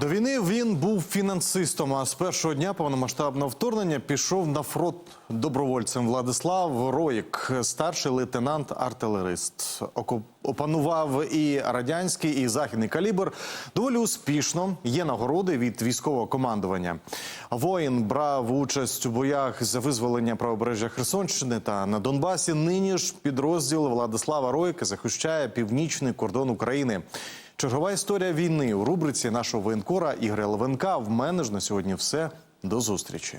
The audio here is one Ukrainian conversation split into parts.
До війни він був фінансистом. А з першого дня повномасштабного вторгнення пішов на фронт добровольцем. Владислав Роїк, старший лейтенант-артилерист, Око- опанував і радянський, і західний калібр. Доволі успішно є нагороди від військового командування. Воїн брав участь у боях за визволення правобережжя Херсонщини та на Донбасі. Нині ж підрозділ Владислава Роїка захищає північний кордон України. Чергова історія війни у рубриці нашого воєнкора Ігоря Левенка. В мене ж на сьогодні все. До зустрічі.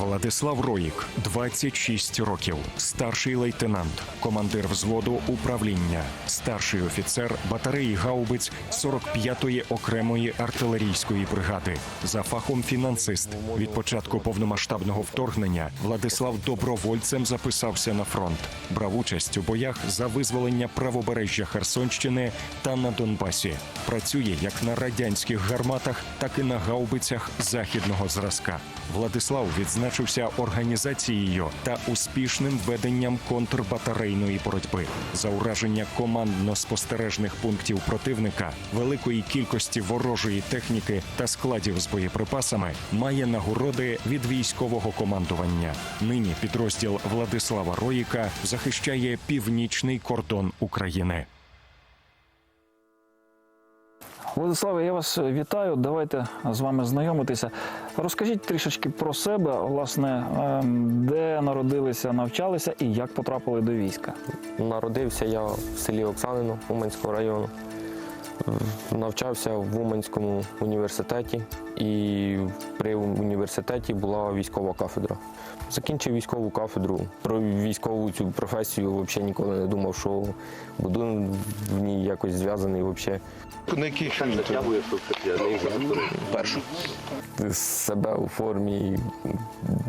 Владислав Роїк, 26 років, старший лейтенант, командир взводу управління, старший офіцер батареї гаубиць 45-ї окремої артилерійської бригади. За фахом фінансист. Від початку повномасштабного вторгнення Владислав добровольцем записався на фронт, брав участь у боях за визволення правобережжя Херсонщини та на Донбасі. Працює як на радянських гарматах, так і на гаубицях західного зразка. Владислав відзначився організацією та успішним веденням контрбатарейної боротьби за ураження командно-спостережних пунктів противника, великої кількості ворожої техніки та складів з боєприпасами має нагороди від військового командування. Нині підрозділ Владислава Роїка захищає північний кордон України. Владиславе, я вас вітаю. Давайте з вами знайомитися. Розкажіть трішечки про себе, власне, ем, де народилися, навчалися і як потрапили до війська. Народився я в селі Оксанино Уманського району. Навчався в Уманському університеті, і при університеті була військова кафедра. Закінчив військову кафедру. Про військову цю професію взагалі ніколи не думав, що буду в ній якось зв'язаний. Взагалі. На якій хвилі? Першу. Себе у формі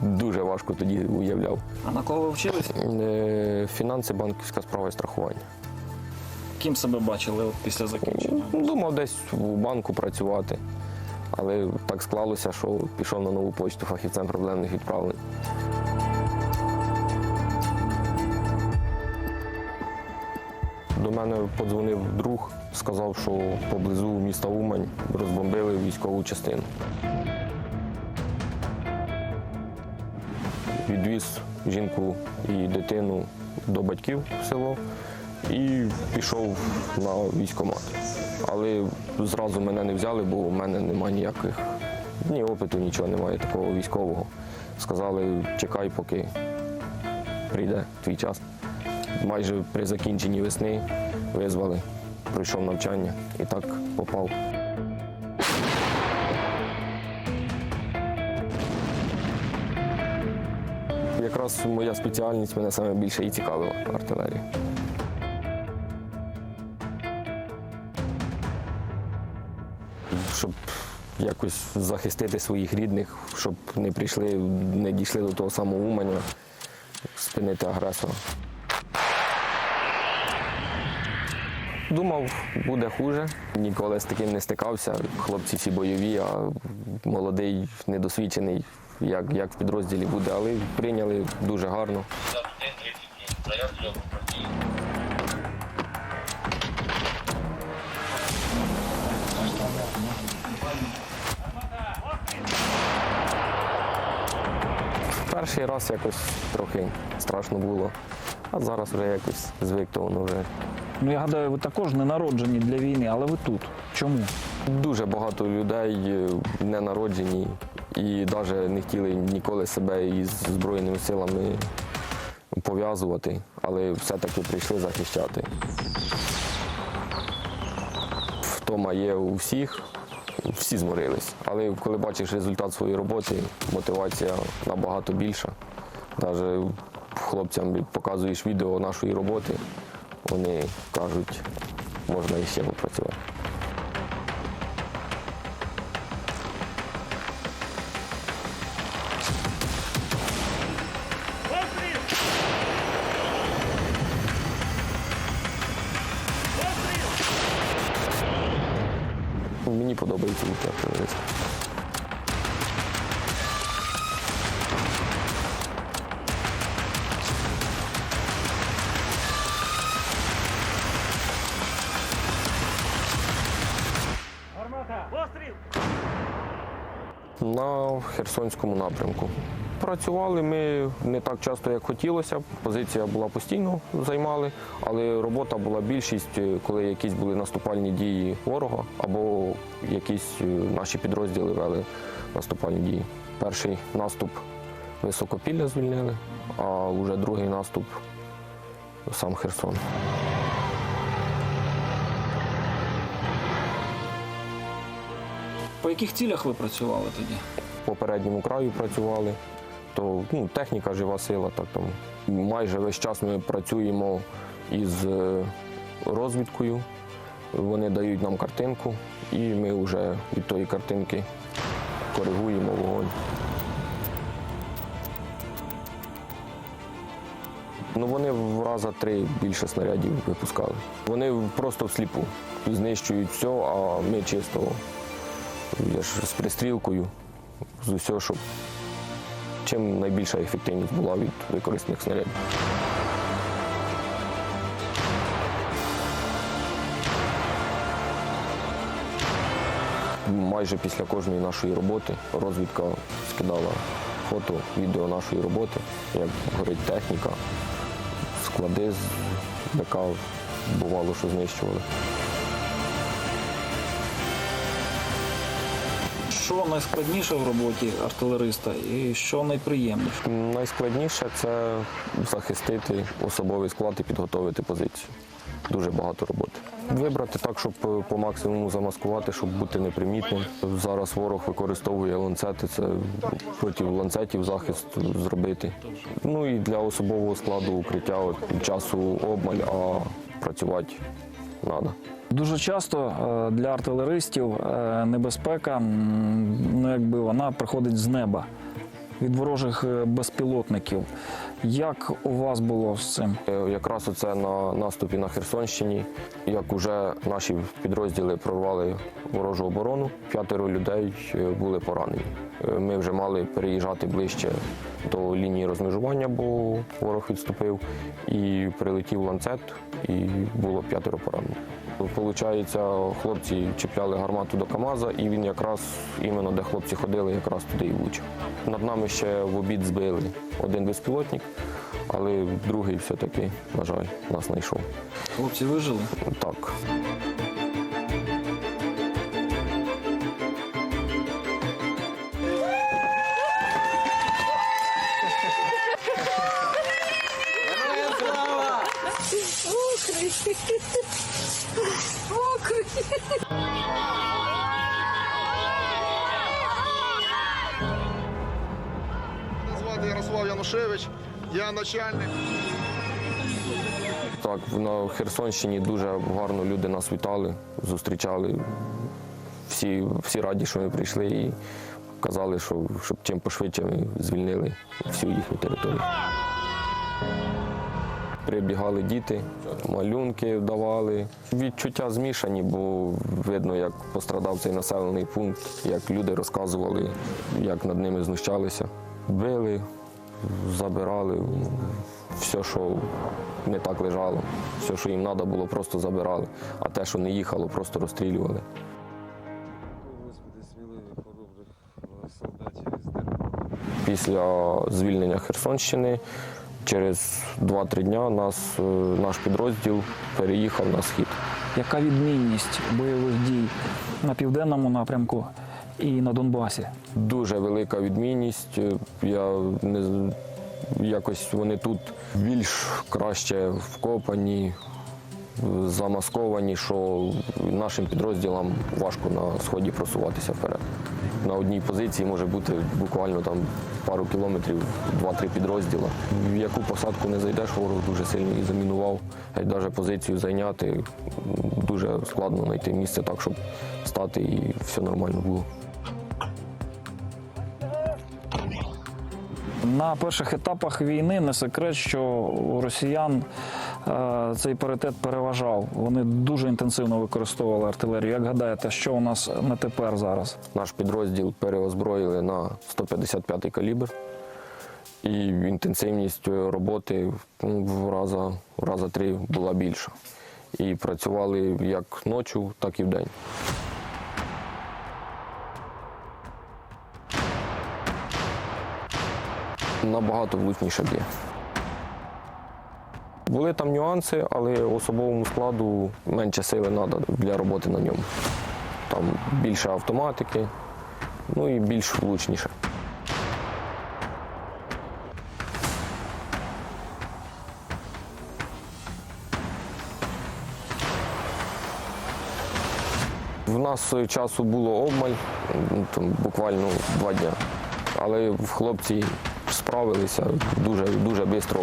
дуже важко тоді уявляв. А на кого ви вчилися? Е, Фінанси, банківська справа і страхування. Ким себе бачили от після закінчення? Думав десь у банку працювати, але так склалося, що пішов на нову почту фахівцем проблемних відправлень. До мене подзвонив друг, сказав, що поблизу міста Умань розбомбили військову частину. Відвіз жінку і дитину до батьків в село і пішов на військкомат. Але зразу мене не взяли, бо у мене немає ніяких ні опиту, нічого немає такого військового. Сказали, чекай, поки прийде твій час. Майже при закінченні весни визвали, пройшов навчання і так попав. Якраз моя спеціальність мене саме більше і цікавила артилерія. Щоб якось захистити своїх рідних, щоб не прийшли, не дійшли до того самого Уманя, спинити агресора. Думав, буде хуже. Ніколи з таким не стикався. Хлопці всі бойові, а молодий, недосвідчений, як, як в підрозділі буде, але прийняли дуже гарно. Перший раз якось трохи страшно було, а зараз вже якось звик, то воно вже Ну я гадаю, ви також не народжені для війни, але ви тут. Чому? Дуже багато людей е, не народжені і навіть не хотіли ніколи себе із Збройними силами пов'язувати, але все-таки прийшли захищати. Втома є у всіх, всі зморились. Але коли бачиш результат своєї роботи, мотивація набагато більша. Навіть хлопцям показуєш відео нашої роботи, вони кажуть, можна іще попрацювати. На Херсонському напрямку. Працювали ми не так часто, як хотілося. Позиція була постійно займали, але робота була більшість, е, коли якісь були наступальні дії ворога або якісь е, наші підрозділи вели наступальні дії. Перший наступ високопілля звільнили, а вже другий наступ сам Херсон. По яких цілях ви працювали тоді? попередньому краю працювали, то ну, техніка жива сила. Так, там. Майже весь час ми працюємо із е, розвідкою. Вони дають нам картинку, і ми вже від тої картинки коригуємо вогонь. Ну, вони в раза три більше снарядів випускали. Вони просто всліпу знищують все, а ми чисто я ж з пристрілкою, з усього, щоб чим найбільша ефективність була від використаних снарядів. Майже після кожної нашої роботи розвідка скидала фото, відео нашої роботи, як горить техніка, склади з БК бувало, що знищували. Що найскладніше в роботі артилериста і що найприємніше? Найскладніше це захистити особовий склад і підготовити позицію. Дуже багато роботи. Вибрати так, щоб по максимуму замаскувати, щоб бути непримітним. Зараз ворог використовує ланцети, це проти ланцетів захист зробити. Ну і для особового складу укриття от, часу обмаль, а працювати треба. Дуже часто е, для артилеристів е, небезпека, ну якби вона приходить з неба від ворожих е, безпілотників. Як у вас було з цим? Е, Якраз оце на наступі на Херсонщині, як уже наші підрозділи прорвали ворожу оборону, п'ятеро людей е, були поранені. Е, Ми вже мали переїжджати ближче до лінії розмежування, бо ворог відступив, і прилетів ланцет, і було п'ятеро поранених. Получається, хлопці чіпляли гармату до КАМАЗа, і він якраз іменно де хлопці ходили, якраз туди і влучив. Над нами ще в обід збили один безпілотник, але другий все-таки, на жаль, нас знайшов. Хлопці вижили? Так. Мене звати Ярослав Янушевич, я начальник. Так, на Херсонщині дуже гарно люди нас вітали, зустрічали. Всі, всі раді, що ми прийшли і казали, що щоб чим пошвидше ми звільнили всю їхню територію. Прибігали діти, малюнки давали. Відчуття змішані, бо видно, як пострадав цей населений пункт, як люди розказували, як над ними знущалися. Били, забирали все, що не так лежало, все, що їм треба було, просто забирали. А те, що не їхало, просто розстрілювали. Після звільнення Херсонщини через 2-3 дня нас, е, наш підрозділ переїхав на схід. Яка відмінність бойових дій на південному напрямку і на Донбасі? Дуже велика відмінність. Е, Я не якось вони тут більш краще вкопані, е, замасковані, що нашим підрозділам важко на сході просуватися вперед. На одній позиції може бути буквально там пару кілометрів, два-три підрозділа. В яку посадку не зайдеш, ворог дуже сильно її замінував. Геть навіть позицію зайняти дуже складно знайти місце так, щоб стати і все нормально було. На перших етапах війни не секрет, що у росіян Е, цей паритет переважав. Вони дуже інтенсивно використовували артилерію. Як гадаєте, що у нас на тепер зараз? Наш підрозділ переозброїли на 155-й калібр, і інтенсивність роботи ну, в раза, в раза три була більша. І працювали як ночі, так і вдень. Набагато влучніше б'є. Були там нюанси, але особовому складу менше сили треба для роботи на ньому. Там більше автоматики, ну і більш влучніше. В нас часу було обмаль, ну, там, буквально два дні. Але хлопці справилися дуже дуже швидко.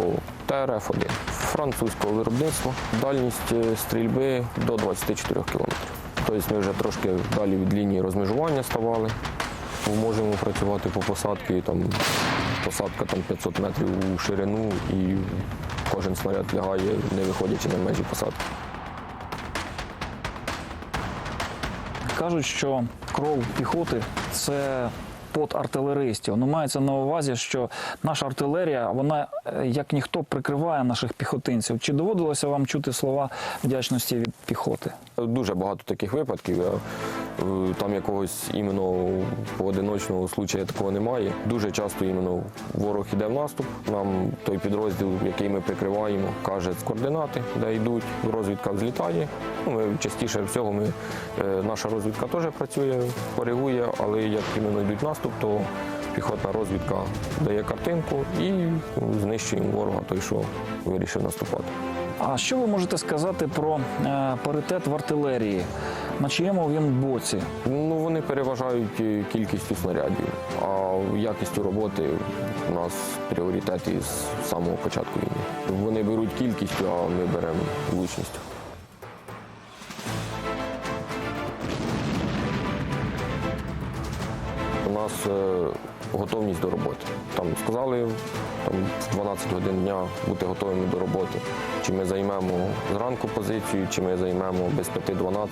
ТРФ-1 французького виробництва. Дальність е, стрільби до 24 кілометрів. Тобто ми вже трошки далі від лінії розмежування ставали. Можемо працювати по посадці, там, посадка там, 500 метрів у ширину і кожен снаряд лягає, не виходячи на межі посадки. Кажуть, що кров піхоти це пот артилеристів. Ну, мається на увазі, що наша артилерія, вона е, як ніхто прикриває наших піхотинців. Чи доводилося вам чути слова вдячності від піхоти? Дуже багато таких випадків. Е, Там якогось іменно поодиночного случая такого немає. Дуже часто іменно ворог іде в наступ. Нам той підрозділ, який ми прикриваємо, каже з координати, де йдуть. Розвідка взлітає. Ну, ми частіше всього ми, е, наша розвідка теж працює, коригує, але як іменно йдуть наступ, то піхотна розвідка дає картинку і ну, знищуємо ворога, той, що вирішив наступати. А що ви можете сказати про е, паритет в артилерії? На чиєму він боці? Ну, вони переважають е, кількістю снарядів, а якістю роботи у нас пріоритет із самого початку війни. Вони беруть кількістю, а ми беремо влучністю. У нас е, готовність до роботи. Там сказали там, в 12 годин дня бути готовими до роботи. Чи ми займемо зранку позицію, чи ми займемо без 5-12,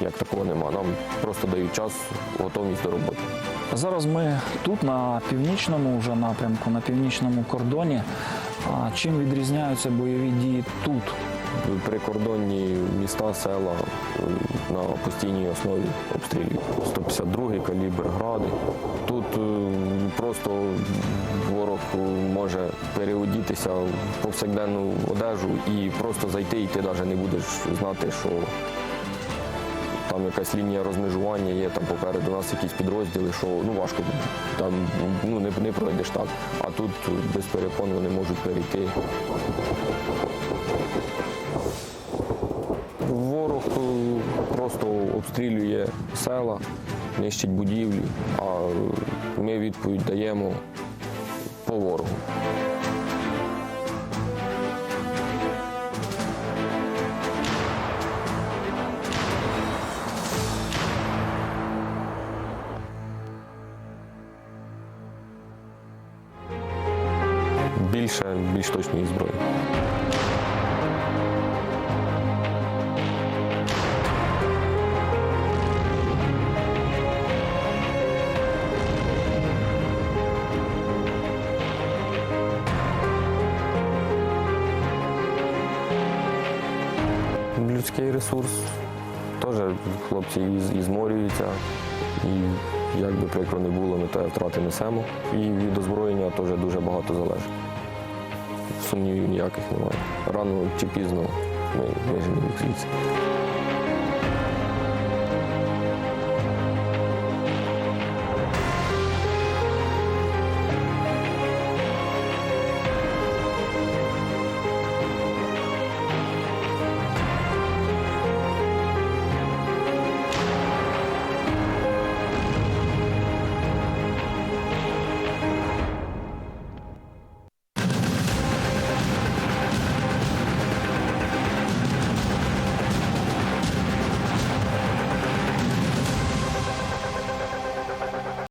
як такого нема. Нам просто дають час, готовність до роботи. Зараз ми тут, на північному вже напрямку, на північному кордоні. А чим відрізняються бойові дії тут? Прикордонні міста, села на постійній основі обстрілюють. 152 калібр, гради. Тут е, просто ворог може переодітися в повсякденну одежу і просто зайти, і ти навіть не будеш знати, що там якась лінія розмежування є, там попереду нас якісь підрозділи, що ну важко там ну, не, не пройдеш так. А тут без перепон вони можуть перейти. Ворог е, просто обстрілює села, нищить будівлі, а ми відповідь даємо по ворогу. Людський ресурс теж хлопці і, і зморюються. І як би прикро не було, ми те втрати несемо. І від озброєння теж дуже багато залежить. Сумнівів ніяких немає. Рано чи пізно ми виженемо звідси.